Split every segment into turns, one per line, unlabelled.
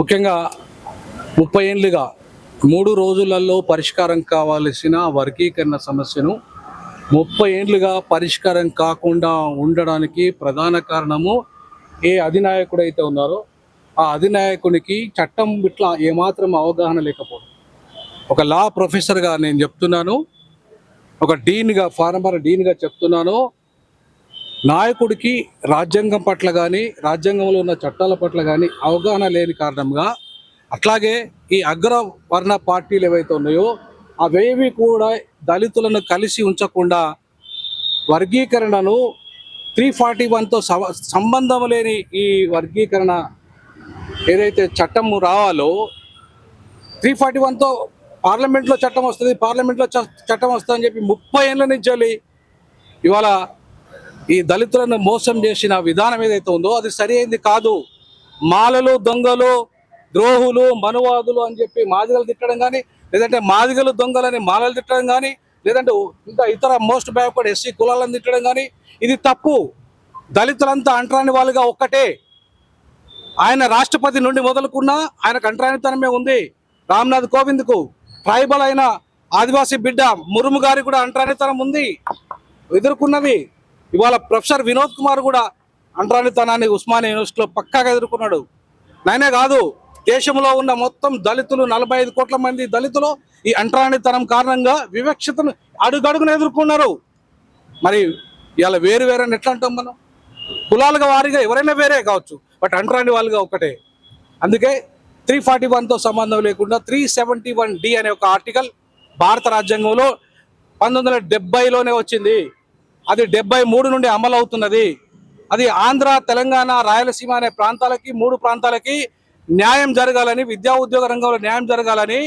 ముఖ్యంగా ముప్పై ఏళ్ళుగా మూడు రోజులలో పరిష్కారం కావాల్సిన వర్గీకరణ సమస్యను ముప్పై ఏళ్ళుగా పరిష్కారం కాకుండా ఉండడానికి ప్రధాన కారణము ఏ అధినాయకుడు అయితే ఉన్నారో ఆ అధినాయకునికి చట్టం ఇట్లా ఏమాత్రం అవగాహన లేకపోవడం. ఒక లా ప్రొఫెసర్గా నేను చెప్తున్నాను ఒక డీన్గా ఫార్మర్ డీన్గా చెప్తున్నాను నాయకుడికి రాజ్యాంగం పట్ల కానీ రాజ్యాంగంలో ఉన్న చట్టాల పట్ల కానీ అవగాహన లేని కారణంగా అట్లాగే ఈ అగ్రవర్ణ పార్టీలు ఏవైతే ఉన్నాయో అవేవి కూడా దళితులను కలిసి ఉంచకుండా వర్గీకరణను త్రీ ఫార్టీ వన్తో సంబంధం లేని ఈ వర్గీకరణ ఏదైతే చట్టం రావాలో త్రీ ఫార్టీ వన్తో పార్లమెంట్లో చట్టం వస్తుంది పార్లమెంట్లో చ- చట్టం వస్తుందని చెప్పి ముప్పై ఏళ్ళ నుంచి వెళ్ళి ఇవాళ ఈ దళితులను మోసం చేసిన విధానం ఏదైతే ఉందో అది సరి కాదు. మాలలు దొంగలు ద్రోహులు మనువాదులు అని చెప్పి మాదిగలు తిట్టడం కానీ లేదంటే మాదిగలు దొంగలని మాలలు తిట్టడం కానీ లేదంటే ఇంకా ఇతర మోస్ట్ బ్యాక్వర్డ్ ఎస్సీ కులాలను తిట్టడం కానీ ఇది తప్పు. దళితులంతా అంటరాని వాళ్ళుగా ఒక్కటే. ఆయన రాష్ట్రపతి నుండి మొదలుకున్నా ఆయనకు అంటరానితనమే ఉంది. రామ్నాథ్ కోవింద్కు ట్రైబల్ అయిన ఆదివాసీ బిడ్డ మురుము గారికి కూడా అంటరానితనం ఉంది. ఎదుర్కొన్నది ఇవాళ ప్రొఫెసర్ వినోద్ కుమార్ కూడా అంటరానితనాన్ని ఉస్మానియా యూనివర్సిటీలో పక్కాగా ఎదుర్కొన్నాడు. నాయనే కాదు దేశంలో ఉన్న మొత్తం దళితులు నలభై ఐదు కోట్ల మంది దళితులు ఈ అంటరానితనం కారణంగా వివక్షతను అడుగడుగున ఎదుర్కొన్నారు. మరి ఇవాళ వేరు వేరే అని ఎట్లా అంటాం మనం? కులాలుగా వారిగా ఎవరైనా వేరే కావచ్చు బట్ అంటరాని వాళ్ళుగా ఒకటే. అందుకే త్రీ ఫార్టీ వన్తో సంబంధం లేకుండా త్రీ సెవెంటీ వన్ డి అనే ఒక ఆర్టికల్ భారత రాజ్యాంగంలో పంతొమ్మిది వందల వచ్చింది. అది డెబ్బై మూడు నుండి అమలు అవుతున్నది. అది ఆంధ్ర తెలంగాణ రాయలసీమ అనే ప్రాంతాలకి మూడు ప్రాంతాలకి న్యాయం జరగాలని విద్యా ఉద్యోగ రంగంలో న్యాయం జరగాలని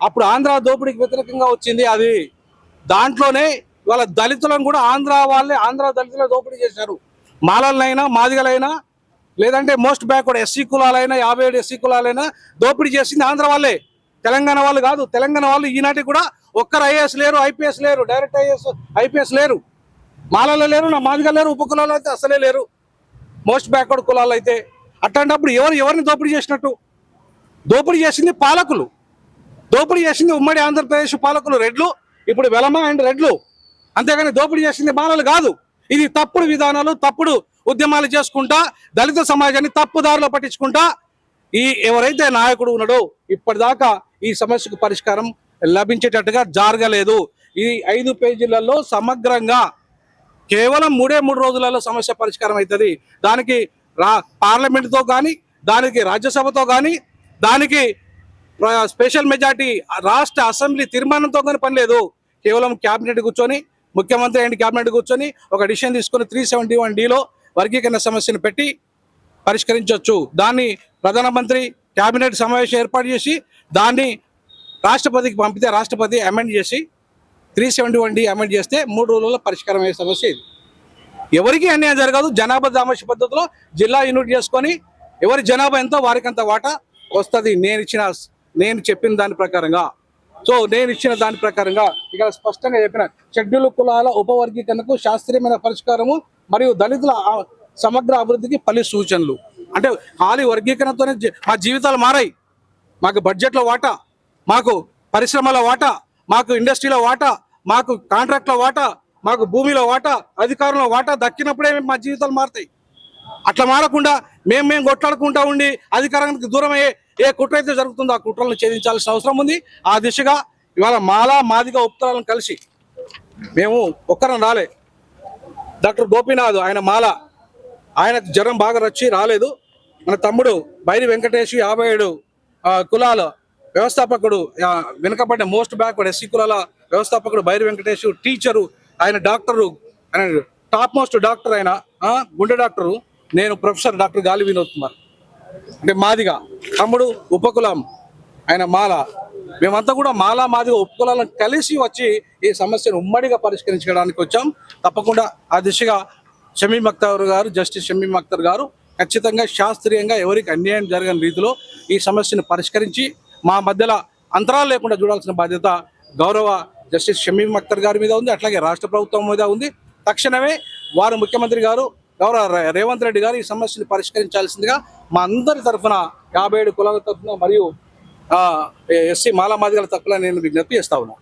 అప్పుడు ఆంధ్ర దోపిడీకి వ్యతిరేకంగా వచ్చింది అది. దాంట్లోనే ఇవాళ దళితులను కూడా ఆంధ్ర వాళ్ళే ఆంధ్ర దళితులు దోపిడీ చేశారు. మాలలైనా మాదిగలైనా లేదంటే మోస్ట్ బ్యాక్వర్డ్ ఎస్సీ కులాలైనా యాభై ఏడు ఎస్సీ కులాలైనా దోపిడీ చేసింది ఆంధ్ర వాళ్ళే. తెలంగాణ వాళ్ళు కాదు తెలంగాణ వాళ్ళు ఈనాటికి కూడా ఒక్కరు ఐఏఎస్ లేరు ఐపీఎస్ లేరు డైరెక్ట్ ఐఏఎస్ ఐపీఎస్ లేరు. మాలలో లేరు నా మాదిగా లేరు ఉప అయితే అసలే లేరు. మోస్ట్ బ్యాక్వర్డ్ కులాలు అయితే. అట్లాంటప్పుడు ఎవరు ఎవరిని దోపిడీ చేసినట్టు? దోపిడీ చేసింది పాలకులు. దోపిడీ చేసింది ఉమ్మడి ఆంధ్రప్రదేశ్ పాలకులు రెడ్లు ఇప్పుడు వెలమ అండ్ రెడ్లు. అంతేగాని దోపిడీ చేసింది మాలలు కాదు. ఇది తప్పుడు విధానాలు తప్పుడు ఉద్యమాలు చేసుకుంటా దళిత సమాజాన్ని తప్పుదారిలో పట్టించుకుంటా ఈ ఎవరైతే నాయకుడు ఉన్నాడో ఇప్పటిదాకా ఈ సమస్యకు పరిష్కారం లభించేటట్టుగా జరగలేదు. ఈ ఐదు పేజీలలో సమగ్రంగా కేవలం మూడే మూడు రోజులలో సమస్య పరిష్కారం అవుతుంది. దానికి రా పార్లమెంటుతో కానీ దానికి రాజ్యసభతో కానీ దానికి ప్ర- స్పెషల్ మెజార్టీ రాష్ట్ర అసెంబ్లీ తీర్మానంతో కానీ పని లేదు. కేవలం క్యాబినెట్ కూర్చొని ముఖ్యమంత్రి అండ్ క్యాబినెట్ కూర్చొని ఒక డిసిషన్ తీసుకొని త్రీ సెవెంటీ వన్ డిలో వర్గీకరణ సమస్యను పెట్టి పరిష్కరించవచ్చు దాన్ని ప్రధానమంత్రి క్యాబినెట్ సమావేశం ఏర్పాటు చేసి దాన్ని రాష్ట్రపతికి పంపితే రాష్ట్రపతి అమెండ్ చేసి three seventy one D amend చేస్తే మూడు రోజుల్లో పరిష్కారం అయ్యే సమస్య ఇది. ఎవరికి అన్యాయం జరగదు. జనాభా దామర్శ పద్ధతిలో జిల్లా యూనిట్ చేసుకొని ఎవరి జనాభా ఎంతో వారికి అంత వాటా వస్తుంది. నేను ఇచ్చిన నేను చెప్పిన దాని ప్రకారంగా. సో నేను ఇచ్చిన దాని ప్రకారంగా ఇక్కడ స్పష్టంగా చెప్పిన షెడ్యూల్ కులాల ఉపవర్గీకరణకు శాస్త్రీయమైన పరిష్కారము మరియు దళితుల సమగ్ర అభివృద్ధికి పలు సూచనలు. అంటే ఖాళీ వర్గీకరణతోనే మా జీవితాలు మారాయి. మాకు బడ్జెట్లో వాటా మాకు పరిశ్రమల వాటా మాకు ఇండస్ట్రీలో వాటా మాకు కాంట్రాక్ట్లో వాటా మాకు భూమిలో వాటా అధికారంలో వాటా దక్కినప్పుడే మా జీవితాలు మారుతాయి. అట్లా మారకుండా మేము మేము కొట్లాడుకుంటా ఉండి అధికారానికి దూరం అయ్యే ఏ కుట్ర అయితే జరుగుతుందో ఆ కుట్రలను ఛేదించాల్సిన అవసరం ఉంది. ఆ దిశగా ఇవాళ మాలా మాదిగా ఉత్తరాలను కలిసి మేము ఒక్కరం రాలే. డాక్టర్ గోపీనాథ్ ఆయన మాల ఆయన జ్వరం బాగా రచ్చి రాలేదు. మన తమ్ముడు బైరి వెంకటేష్ యాభై ఏడు కులాలు వ్యవస్థాపకుడు వెనుకబడిన మోస్ట్ బ్యాక్వర్డ్ ఎస్సీ కులాల వ్యవస్థాపకుడు బైరి వెంకటేష్ టీచరు ఆయన డాక్టరు ఆయన టాప్ మోస్ట్ డాక్టర్ ఆయన గుండె డాక్టరు నేను ప్రొఫెసర్ డాక్టర్ గాలి వినోద్ కుమార్. అంటే మాదిగా తమ్ముడు ఉపకులం ఆయన మాల. మేమంతా కూడా మాల మాదిగా ఉపకులాలను కలిసి వచ్చి ఈ సమస్యను ఉమ్మడిగా పరిష్కరించడానికి వచ్చాం. తప్పకుండా ఆ దిశగా షమీమ్ అఖ్తర్ గారు జస్టిస్ షమీమ్ అఖ్తర్ గారు ఖచ్చితంగా శాస్త్రీయంగా ఎవరికి అన్యాయం జరగని రీతిలో ఈ సమస్యను పరిష్కరించి మా మధ్యలో అంతరాలు లేకుండా చూడాల్సిన బాధ్యత గౌరవ జస్టిస్ షమీమ్ అఖ్తర్ గారి మీద ఉంది అట్లాగే రాష్ట్ర ప్రభుత్వం మీద ఉంది. తక్షణమే వారు ముఖ్యమంత్రి గారు గౌరవ రేవంత్ రెడ్డి గారు ఈ సమస్యను పరిష్కరించాల్సిందిగా మా అందరి తరఫున యాభై ఏడు కులాల తరఫున మరియు ఎస్సీ మాలా మాదిగల తరఫున నేను విజ్ఞప్తి చేస్తా ఉన్నాను